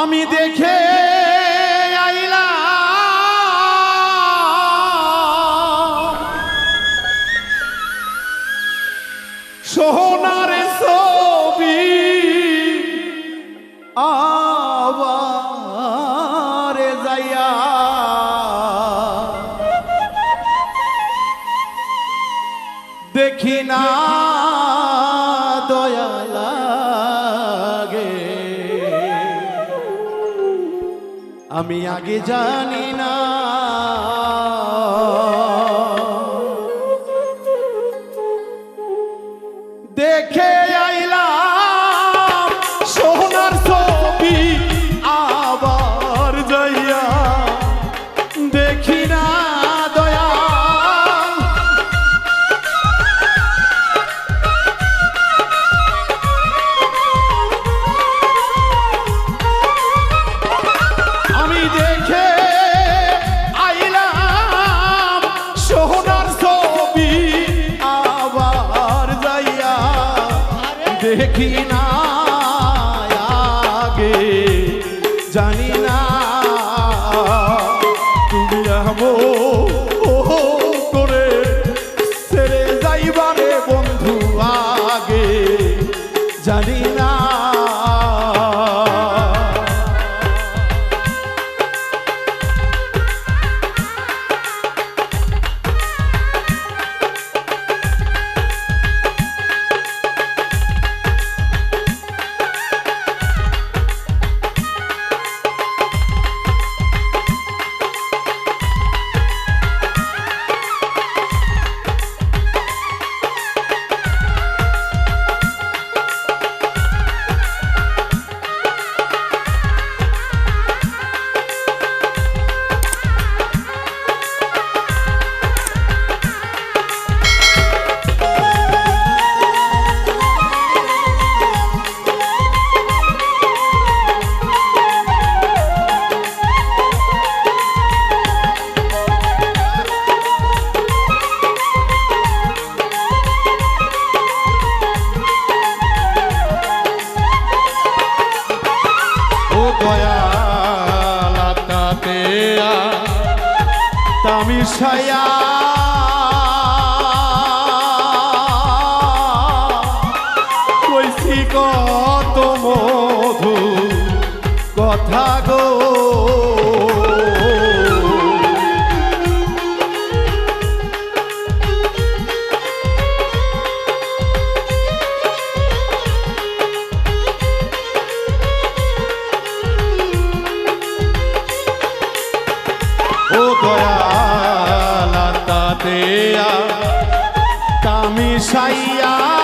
আমি দেখে ছবি আবার যাইয়া। দেখি না আমি আগে জানি কইছি কত মধু কথা গো। ও দয়ালাতাতে তামিশাইয়া ও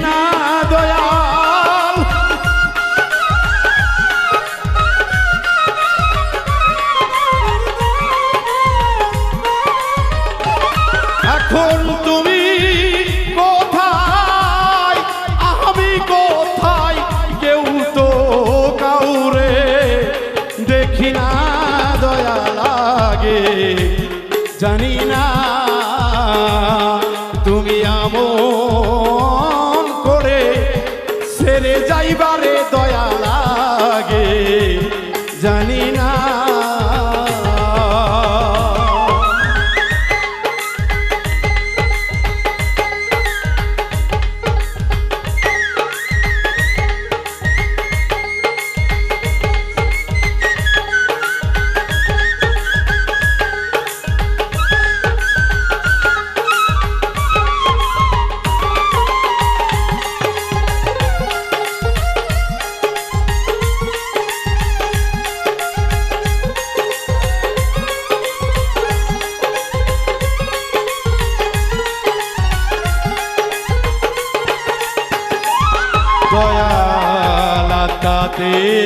জানি না তুমি আমন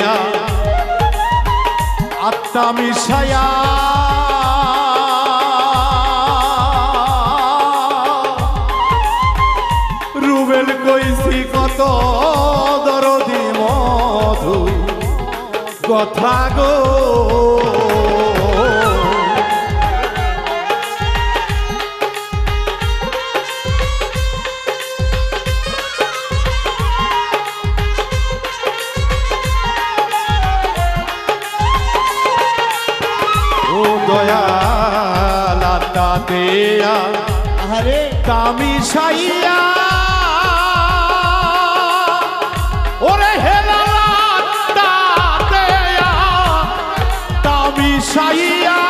দয়ালাতাতে আত্মা মিশায়া রুবেল কইছি কত দরদি মধু কথা গো ও দয়ালাতা দেয়া আরে কামি সাইয়া ওরে হেলালাতা দেয়া কামি সাইয়া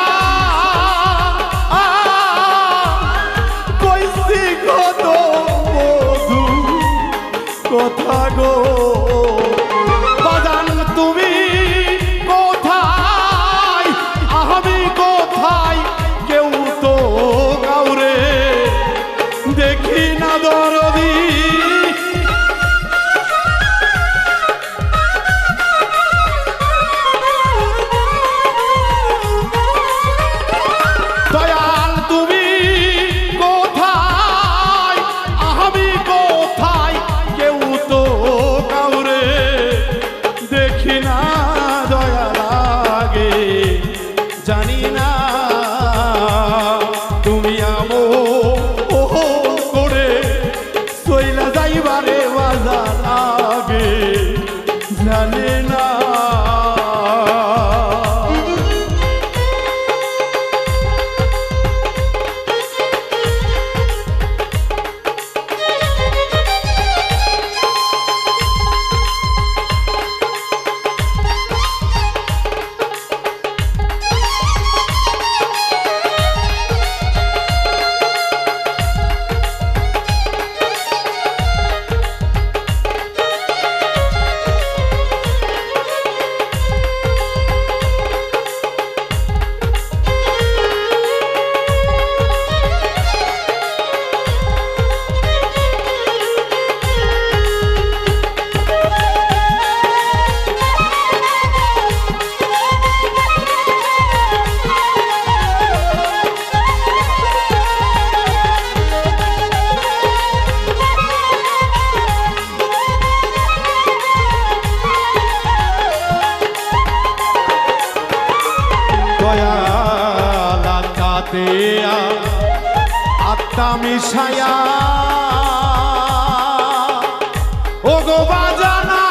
কইছি কত মধু কথা দয়ালাতে আত্মা মিশায়া। ও গো বাজানা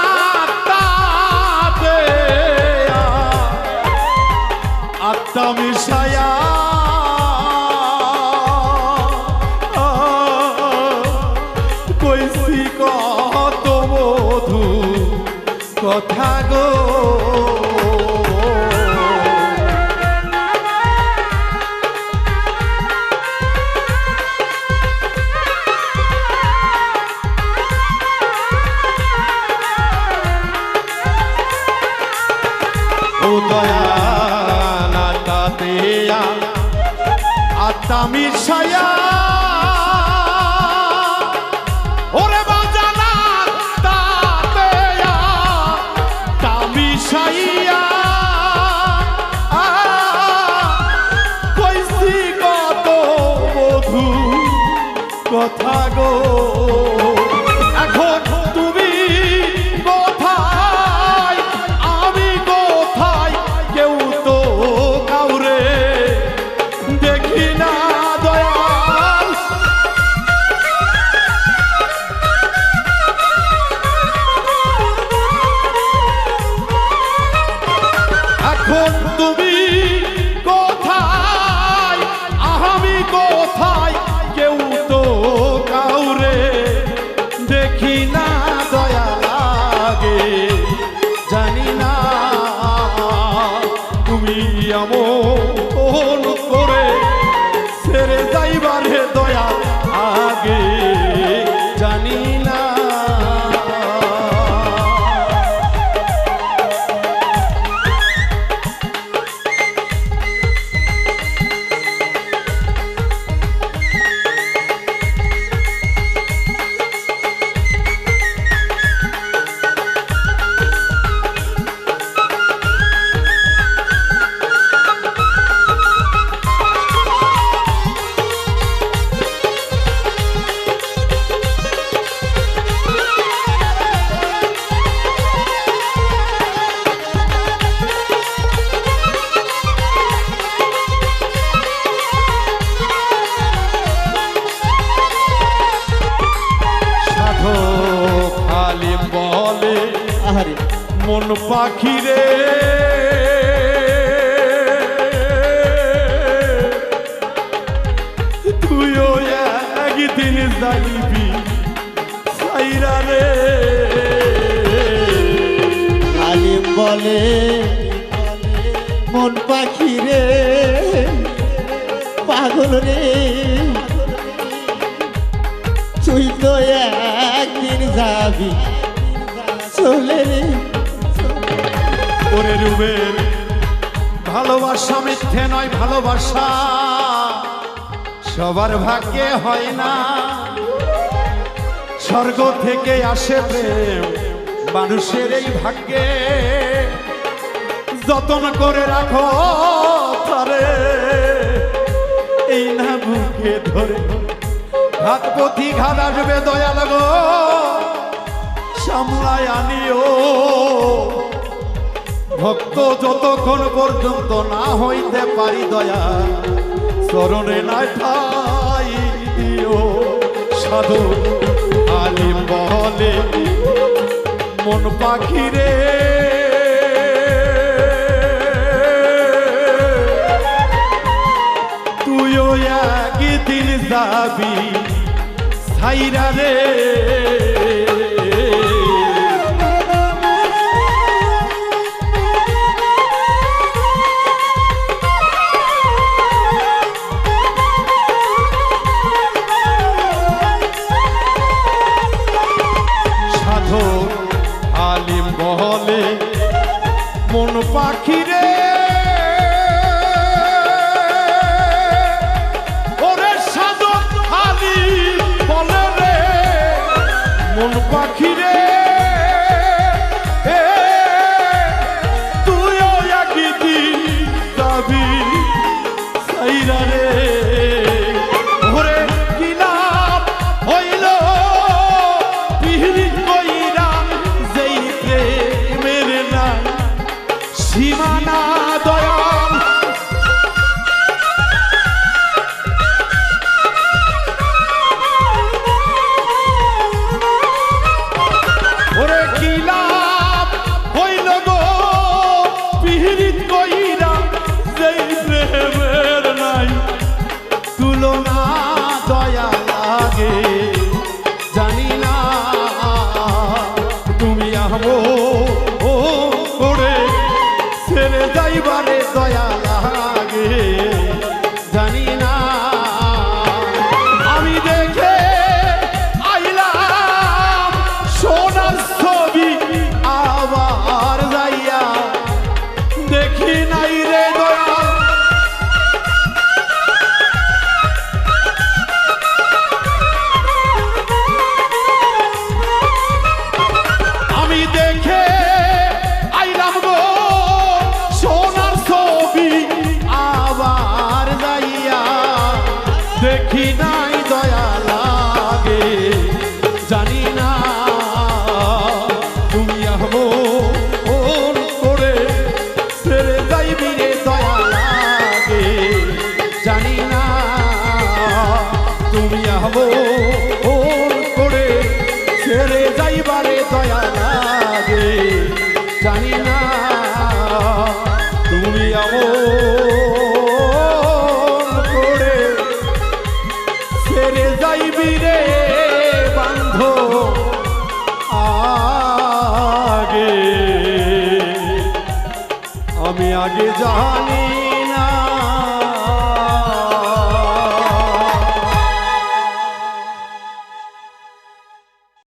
আত্মা মিশায়া। কইছি কত মধু কথা গো। আত্মা মিশায়া যাইবারে রে তুই তো একদিন যাবি চলে ওরে রুবের ভালোবাসা মিথ্যে নয়, ভালোবাসা সবার ভাগ্যে হয় না। স্বর্গ থেকে আসে প্রেম মানুষের এই ভাগ্যে। যতন করে রাখো না ধরে। ঘাত পথি ঘাত আসবে সামলায় আনিও। ভক্ত যতক্ষণ পর্যন্ত না হইতে পারি দয়া চরণে না ঠাই দিও। সাধু আলি বলে, মন পাখিরে যাবি সাইরা রে। Aqui.